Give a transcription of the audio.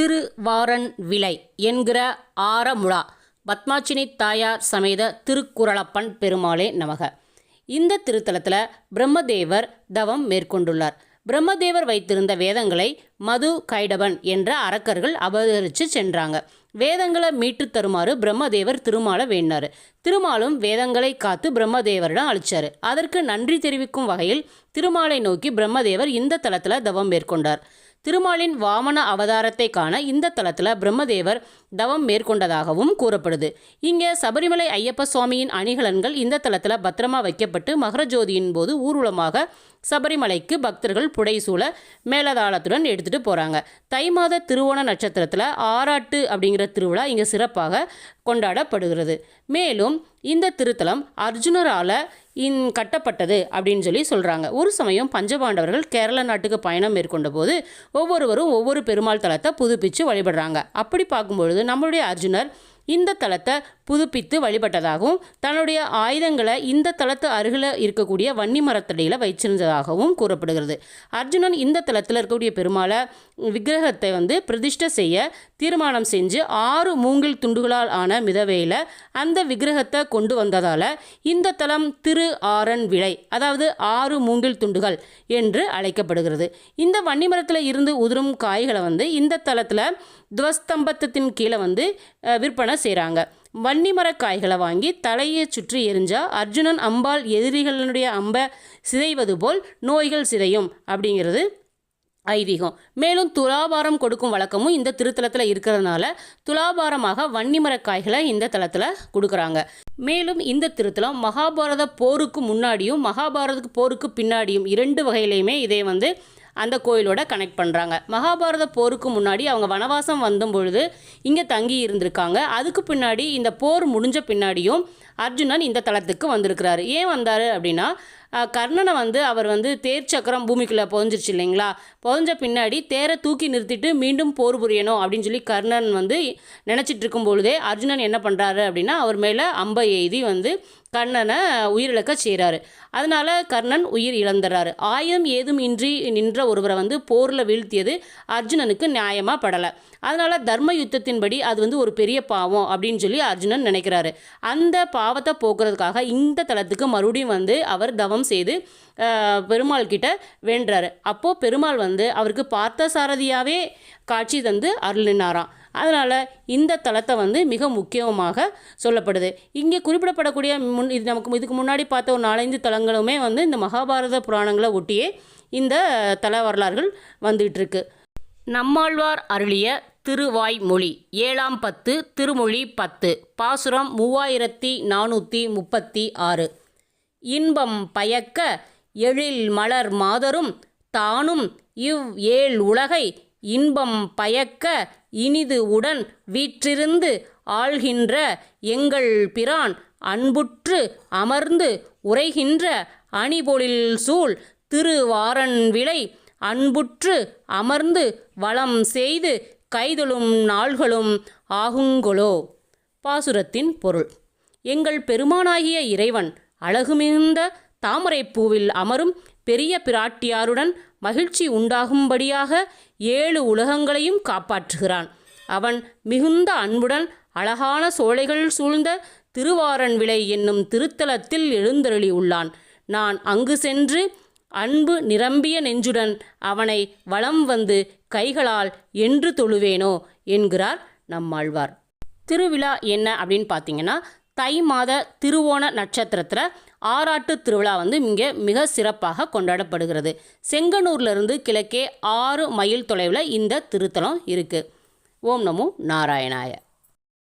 திருவாரன் விலை என்கிற ஆரமுழா. பத்மாச்சினி தாயார் சமேத திருக்குறளப்பன் பெருமாளே நமக. இந்த திருத்தலத்தில் பிரம்மதேவர் தவம் மேற்கொண்டுள்ளார். பிரம்மதேவர் வைத்திருந்த வேதங்களை மது கைடபன் என்ற அரக்கர்கள் அபகரித்து சென்றாங்க. வேதங்களை மீட்டு தருமாறு பிரம்மதேவர் திருமாலை வேண்டினார். திருமாலும் வேதங்களை காத்து பிரம்மதேவரிடம் அழிச்சார் அதற்கு நன்றி தெரிவிக்கும் வகையில் திருமாலை நோக்கி பிரம்மதேவர் இந்த தலத்தில் தவம் மேற்கொண்டார். திருமாலின் வாமன அவதாரத்தை காண இந்த தலத்தில் பிரம்மதேவர் தவம் மேற்கொண்டதாகவும் கூறப்படுது. இங்கே சபரிமலை ஐயப்ப சுவாமியின் அணிகலன்கள் இந்த தளத்தில் பத்திரமா வைக்கப்பட்டு மகரஜோதியின் போது ஊர்வலமாக சபரிமலைக்கு பக்தர்கள் புடைசூழ மேலதாளத்துடன் எடுத்துகிட்டு போகிறாங்க தை மாத திருவோண நட்சத்திரத்தில் ஆராட்டு அப்படிங்கிற திருவிழா இங்கே சிறப்பாக கொண்டாடப்படுகிறது. மேலும் இந்த திருத்தலம் அர்ஜுனரால் இன் கட்டப்பட்டது அப்படின்னு சொல்லி சொல்கிறாங்க ஒரு சமயம் பஞ்சபாண்டவர்கள் கேரள நாட்டுக்கு பயணம் மேற்கொண்ட போது ஒவ்வொருவரும் ஒவ்வொரு பெருமாள் தலத்தை புதுப்பித்து வழிபடுறாங்க. அப்படி பார்க்கும்பொழுது நம்மளுடைய அர்ஜுனர் இந்த தலத்தை புதுப்பித்து வழிபட்டதாகவும் தன்னுடைய ஆயுதங்களை இந்த தலத்து அருகில் இருக்கக்கூடிய வன்னி மரத்தடியில் வைச்சிருந்ததாகவும் கூறப்படுகிறது. அர்ஜுனன் இந்த தலத்தில் இருக்கக்கூடிய பெருமாளை விக்கிரகத்தை வந்து பிரதிஷ்டை செய்ய தீர்மானம் செஞ்சு ஆறு மூங்கில் துண்டுகளால் ஆன மிதவையில் அந்த விக்கிரகத்தை கொண்டு வந்ததால் இந்த தலம் திரு ஆரன் விளை அதாவது ஆறு மூங்கில் துண்டுகள் என்று அழைக்கப்படுகிறது. இந்த வன்னி மரத்தில் இருந்து உதிரும் காய்களை வந்து இந்த தலத்தில் துவஸ்தம்பத்தின் கீழே வந்து விற்பனை விற்பனை செய்கிறாங்க வன்னிமர காய்களை வாங்கி தலையை சுற்றி எரிஞ்சால் அர்ஜுனன் அம்பாள் எதிரிகளுடைய அம்பை சிதைவது போல் நோய்கள் சிதையும் அப்படிங்கிறது ஐதீகம். மேலும் துலாபாரம் கொடுக்கும் வழக்கமும் இந்த திருத்தலத்தில் இருக்கிறதுனால துலாபாரமாக வன்னிமர காய்களை இந்த தலத்தில் கொடுக்குறாங்க. மேலும் இந்த திருத்தலம் மகாபாரத போருக்கு முன்னாடியும் மகாபாரத போருக்கு பின்னாடியும் இரண்டு வகையிலையுமே இதை வந்து அந்த கோயிலோட கனெக்ட் பண்ணுறாங்க மகாபாரத போருக்கு முன்னாடி அவங்க வனவாசம் வந்தபொழுது இங்கே தங்கி இருந்திருக்காங்க. அதுக்கு பின்னாடி இந்த போர் முடிஞ்ச பின்னாடியும் அர்ஜுனன் இந்த தளத்துக்கு வந்திருக்கிறாரு. ஏன் வந்தார் அப்படின்னா கர்ணனை வந்து அவர் வந்து தேர் சக்கரம் பூமிக்குள்ளே புதஞ்சிருச்சு இல்லைங்களா? புதஞ்ச பின்னாடி தேரை தூக்கி நிறுத்திட்டு மீண்டும் போர் புரியணும் அப்படின்னு சொல்லி கர்ணன் வந்து நினச்சிட்டு இருக்கும் பொழுதே அர்ஜுனன் என்ன பண்ணுறாரு அப்படின்னா அவர் மேலே அம்பை எய்தி வந்து கர்ணனை உயிரிழக்க செய்கிறாரு அதனால கர்ணன் உயிர் இழந்துறாரு. ஆயுதம் ஏதும் இன்றி நின்ற ஒருவரை வந்து போரில் வீழ்த்தியது அர்ஜுனனுக்கு நியாயமாக படலை. அதனால் தர்ம யுத்தத்தின்படி அது வந்து ஒரு பெரிய பாவம் அப்படின்னு சொல்லி அர்ஜுனன் நினைக்கிறாரு. அந்த பாவத்தை போக்குறதுக்காக இந்த தளத்துக்கு மறுபடியும் வந்து அவர் தவம் செய்து பெருமாள் கிட்ட வேண்டுறாரு. அப்போது பெருமாள் வந்து அவருக்கு பார்த்த சாரதியாகவே காட்சி தந்து அருளினாராம். அதனால் இந்த தலத்தை வந்து மிக முக்கியமாக சொல்லப்படுது. இங்கே குறிப்பிடப்படக்கூடிய முன் இது நமக்கு இதுக்கு முன்னாடி பார்த்த ஒரு நாலஞ்சு தலங்களுமே வந்து இந்த மகாபாரத புராணங்களை ஒட்டியே இந்த தல வரலாறுகள் வந்துகிட்டு இருக்கு நம்மாழ்வார் அருளிய திருவாய்மொழி ஏழாம் பத்து திருமொழி பத்து பாசுரம் மூவாயிரத்தி நானூற்றி முப்பத்தி ஆறு. இன்பம் பயக்க எழில் மலர் மாதரும் தானும் இவ் ஏழ் உலகை இன்பம் பயக்க இனிது உடன் வீற்றிருந்து ஆள்கின்ற எங்கள் பிரான் அன்புற்று அமர்ந்து உரைகின்ற அணிபொழில் சூழ் திருவாரன் விளை அன்புற்று அமர்ந்து வளம் செய்து கைதொழும் நாள்களும் ஆகுங்கொலோ. பாசுரத்தின் பொருள். எங்கள் பெருமானாகிய இறைவன் அழகு மிகுந்த தாமரைப்பூவில் அமரும் பெரிய பிராட்டியாருடன் மகிழ்ச்சி உண்டாகும்படியாக ஏழு உலகங்களையும் காப்பாற்றுகிறான். அவன் மிகுந்த அன்புடன் அழகான சோலைகள் சூழ்ந்த திருவாரன் விளை என்னும் திருத்தலத்தில் எழுந்தருளி உள்ளான் நான் அங்கு சென்று அன்பு நிரம்பிய நெஞ்சுடன் அவனை வலம் வந்து கைகளால் என்று தொழுவேனோ? என்கிறார் நம்மாழ்வார். திருவிழா என்ன அப்படின்னு பார்த்தீங்கன்னா தை மாத திருவோண நட்சத்திரத்தில் ஆராட்டு திருவிழா வந்து இங்கே மிக சிறப்பாக கொண்டாடப்படுகிறது. செங்கனூர்லேருந்து கிழக்கே ஆறு மைல் தொலைவில் இந்த திருத்தலம் இருக்குது ஓம் நமோ நாராயணாய.